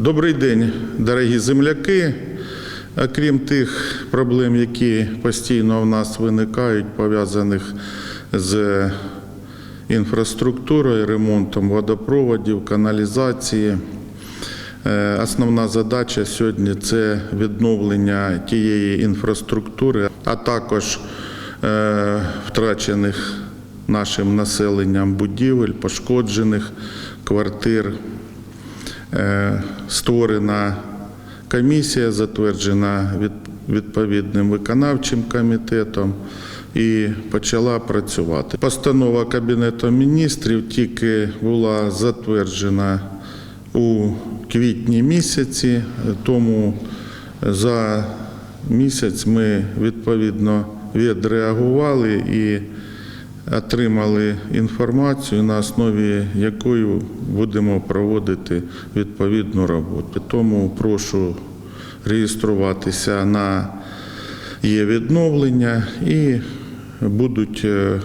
Добрий день, дорогі земляки. Окрім тих проблем, які постійно в нас виникають, пов'язаних з інфраструктурою, ремонтом водопроводів, каналізації. е, Основна задача сьогодні це відновлення тієї інфраструктури, а також е, втрачених нашим населенням будівель, пошкоджених квартир. Е, Створена комісія, затверджена від- відповідним виконавчим комітетом і почала працювати. Постанова Кабінету міністрів тільки була затверджена у квітні місяці, тому за місяць ми відповідно відреагували і отримали інформацію, на основі якої будемо проводити відповідну роботу. Тому прошу реєструватися на є відновлення і будуть е,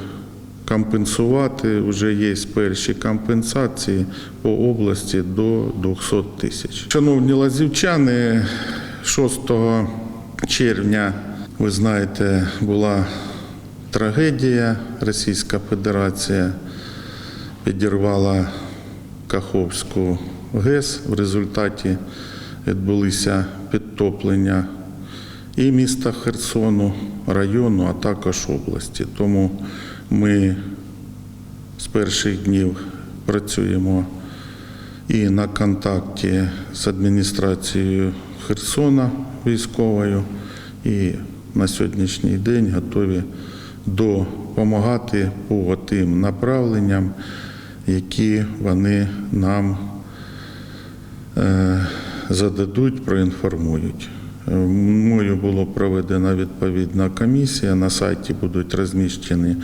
компенсувати. Вже є перші компенсації по області до 200 тисяч. Шановні лазівчани, 6 червня, ви знаєте, була трагедія. Російська Федерація підірвала Каховську ГЕС. В результаті відбулися підтоплення і міста Херсону, району, а також області. Тому ми з перших днів працюємо і на контакті з адміністрацією Херсона військовою, і на сьогоднішній день готові допомагати по тим направленням, які вони нам е, зададуть, проінформують. Мною було проведена відповідна комісія. На сайті будуть розміщені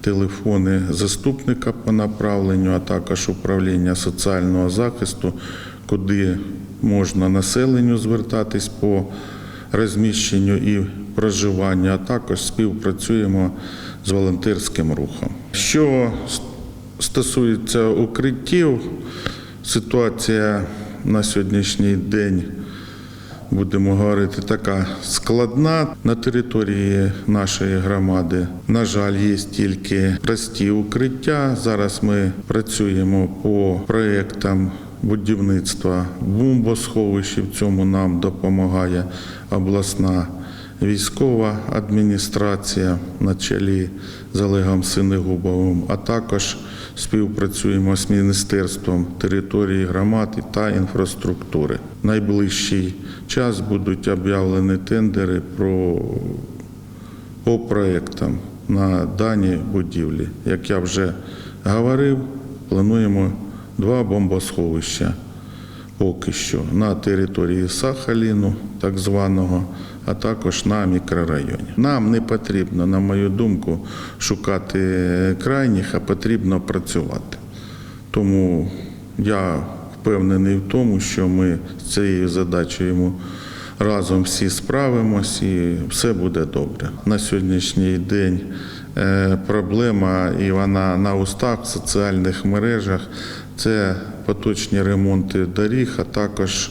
телефони заступника по направленню, а також управління соціального захисту, куди можна населенню звертатись по розміщенню і проживанню, а також співпрацюємо з волонтерським рухом. Що стосується укриттів, ситуація на сьогоднішній день будемо говорити, така складна на території нашої громади. На жаль, є тільки прості укриття. Зараз ми працюємо по проєктам будівництва бомбосховищ. В цьому нам допомагає обласна військова адміністрація на чолі з Олегом Синегубовим, а також співпрацюємо з Міністерством території громад та інфраструктури. Найближчий час будуть об'явлені тендери про по проектам на дані будівлі. Як я вже говорив, плануємо два бомбосховища поки що на території Сахаліну, так званого, а також на мікрорайоні. Нам не потрібно, на мою думку, шукати крайніх, а потрібно працювати. Тому я впевнений в тому, що ми з цією задачею разом всі справимось і все буде добре. На сьогоднішній день е, проблема, і вона на устах в соціальних мережах це поточні ремонти доріг, а також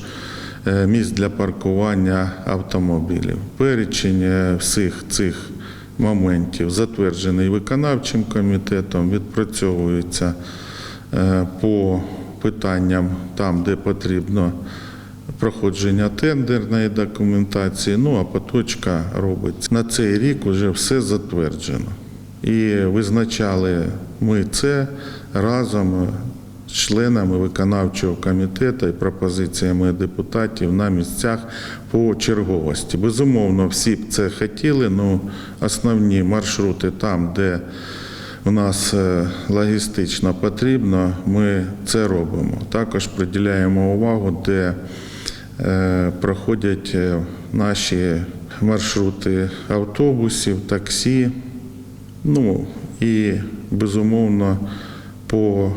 е, місць для паркування автомобілів. Перечень е, всіх цих моментів затверджений виконавчим комітетом, відпрацьовується е, по питанням там, де потрібно проходження тендерної документації. Ну а поточка робиться. На цей рік вже все затверджено. І визначали ми це разом членами виконавчого комітету і пропозиціями депутатів на місцях по черговості. Безумовно, всі б це хотіли, але основні маршрути там, де у нас е, логістично потрібно, ми це робимо. Також приділяємо увагу, де е, проходять е, наші маршрути автобусів, таксі. Ну і безумовно по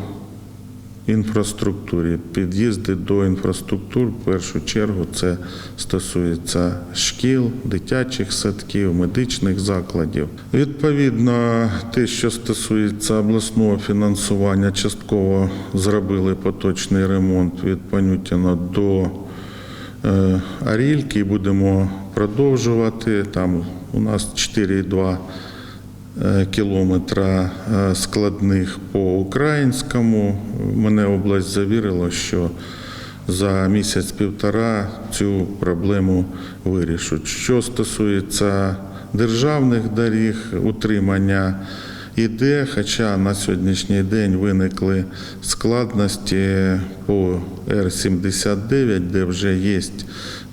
інфраструктурі. Під'їзди до інфраструктур в першу чергу це стосується шкіл, дитячих садків, медичних закладів. Відповідно, те, що стосується обласного фінансування, частково зробили поточний ремонт від Панютіна до е, Арільки будемо продовжувати. Там у нас 4,2 е, кілометра е, складних по українському. Мене область завірила, що за місяць-півтора цю проблему вирішуть. Що стосується державних доріг, утримання іде, хоча на сьогоднішній день виникли складності по Р-79, де вже є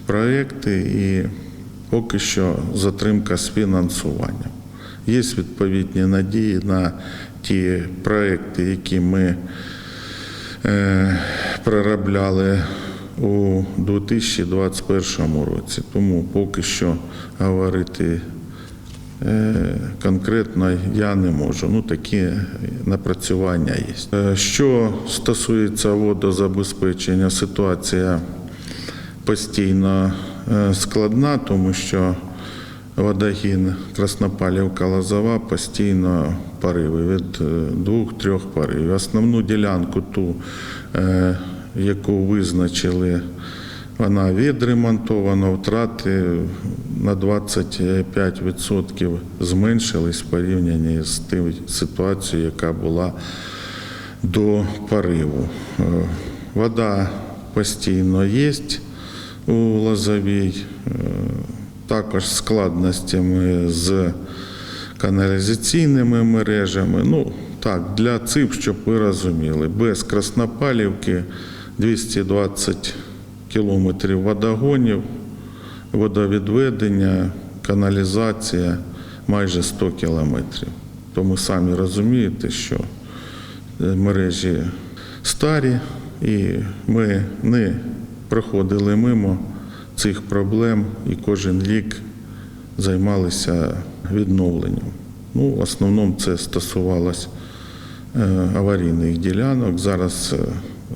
проекти і поки що затримка з фінансуванням. Є відповідні надії на ті проекти, які ми е, проробляли у 2021 році. Тому поки що говорити е, конкретно я не можу. Ну, такі напрацювання є. Е, Що стосується водозабезпечення, ситуація постійно складна, тому що водогін Краснопалівка Лозова постійно пориви від е, двох-трьох поривів. Основну ділянку, ту, е, яку визначили, вона відремонтована, втрати на 25% зменшились в порівнянні з тим ситуацією, яка була до пориву. Е, Вода постійно є у Лозовій, е, також складностями з каналізаційними мережами. Ну, так, для ЦИП, щоб ви розуміли, без Краснопалівки 220 кілометрів водогонів, водовідведення, каналізація майже 100 кілометрів. Тому самі розумієте, що е, мережі старі, і ми не проходили мимо цих проблем і кожен рік займалися відновленням. Ну, в основному це стосувалось е, аварійних ділянок. Зараз е,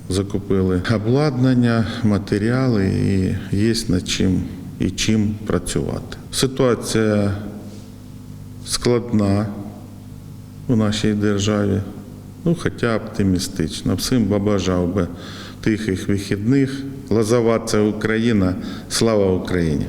закупили обладнання, матеріали і є над чим і чим працювати. Ситуація складна у нашій державі, ну хоча оптимістична. Всім побажав би тихих вихідних. Лозова – це Україна. Слава Україні!